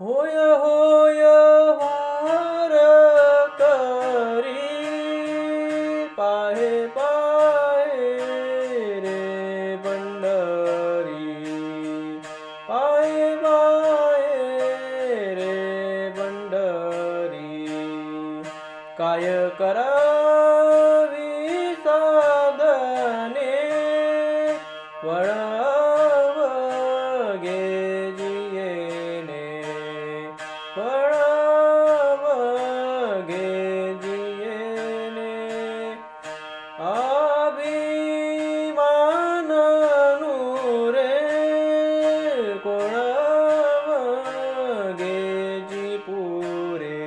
होय होय वार करी. पाहे पाहे रे बंडरी पाहे पाहे रे बंडरी काय करावी साधने? वळ अभिमान नुरे कोळवगे जी पुरे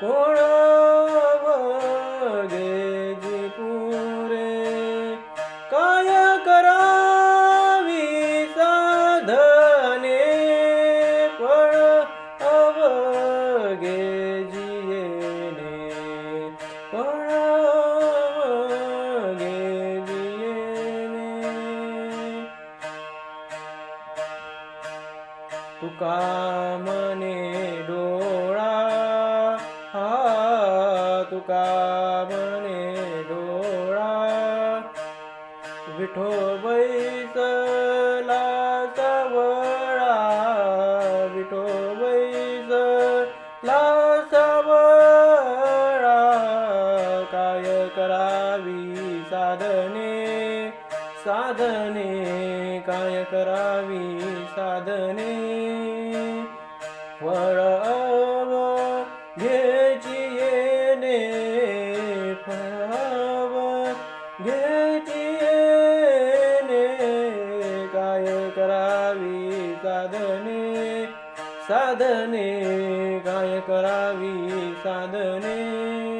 कोळवगे जी पुरे काय करावी साधने फळ अवगे तुका मने डोळा. हा तुका मने डोळा. विठो बैसला सवळा विठो सवळा काय करावी साधने? साधने काय करावी? साधने. वळव घेची येणे फळव घेची येणे. काय करावी? साधने. साधने काय करावी? साधने.